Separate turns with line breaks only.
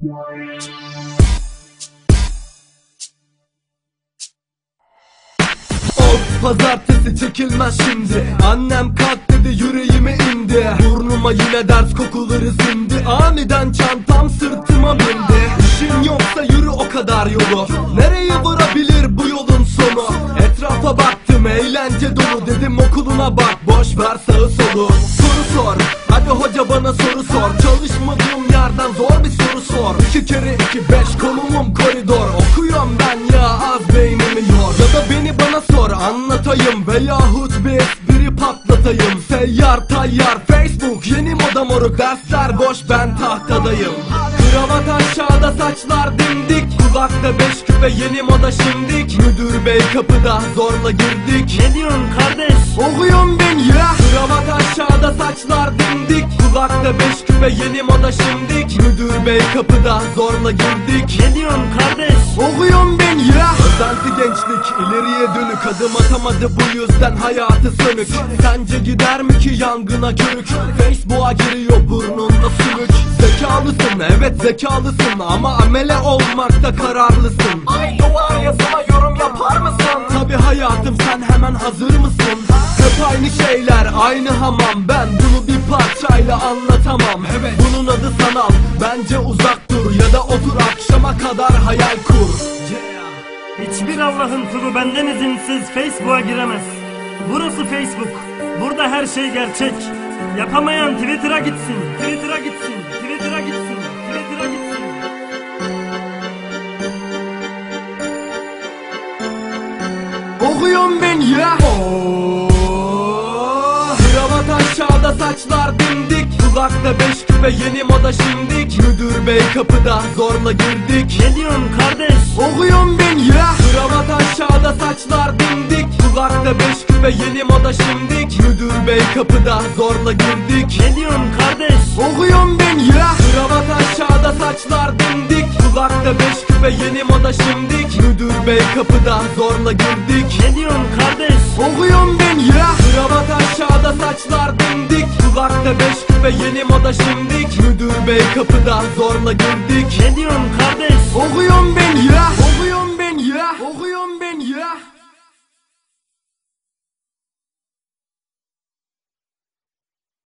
Of pazartesi çekilmez şimdi. Annem kalk dedi yüreğime indi. Burnuma yine ders kokuları sindi. Aniden çantam sırtıma bindi. İşin yoksa yürü o kadar yolu. Nereye varabilir bu yolun sonu? Etrafa baktım eğlence dolu Dedim okuluna bak. Boş ver sağı solu. Soru sor hadi hoca bana soru sor. Zor sor İki kere iki beş konumum koridor. Okuyorum ben ya az beynimi yor. Ya da beni bana sor anlatayım. Veyahut bir espri patlatayım. Seyyar tayyar Facebook yeni moda moruk. Dersler boş ben tahtadayım. Kravat aşağıda saçlar dimdik. Kulakta beş küpe yeni moda şimdik. Müdür bey kapıda zorla girdik.
Ne diyorsun kardeş?
Okuyorum Küpe yeni moda şimdik. Müdür bey kapıda zorla girdik.
Ne diyorsun kardeş?
Okuyorum ben ya. Özenti gençlik ileriye dönük. Adım atamadı bu yüzden hayatı sönük. Sence gider mi ki yangına körük Facebook'a giriyor burnunda sümük. Zekalısın evet zekalısın. Ama amele olmakta kararlısın. Ay duvar yazıma yorum yapar mısın? Tabi hayatım sen hemen hazır mısın? Hep aynı şeyler aynı hamam. Ben bunu parçayla anlatamam Evet bunun adı sanal Bence uzak dur ya da otur akşama kadar hayal kur
Hiçbir Allah'ın kulu benden izinsiz Facebook'a giremez. Burası Facebook. Burada her şey gerçek. Yapamayan Twitter'a gitsin. Twitter'a gitsin. Twitter'a gitsin. Twitter'a gitsin.
Okuyorum ben ya Oh, Kravat aşağıda saçlar dimdik Kulakta beş küpe yeni moda şimdik. Müdür bey kapıda zorla girdik.
Ne diyorsun kardeş?
Okuyorum ben ya Kravat aşağıda saçlar dimdik. Kulakta beş küpe yeni moda şimdik. Müdür bey kapıda zorla girdik.
Ne diyorsun kardeş?
Okuyorum ben ya Kravat aşağıda saçlar dimdik. Kulakta beş küpe yeni moda şimdik. Müdür bey kapıda zorla girdik.
Ne diyorsun kardeş?
Okuyorum ben ya Kravat aşağıda saçlar dimdik Kulakta beş küpe yeni moda şimdik. Müdür bey kapıda zorla girdik.
Ne diyorsun kardeş?
Okuyorum ben ya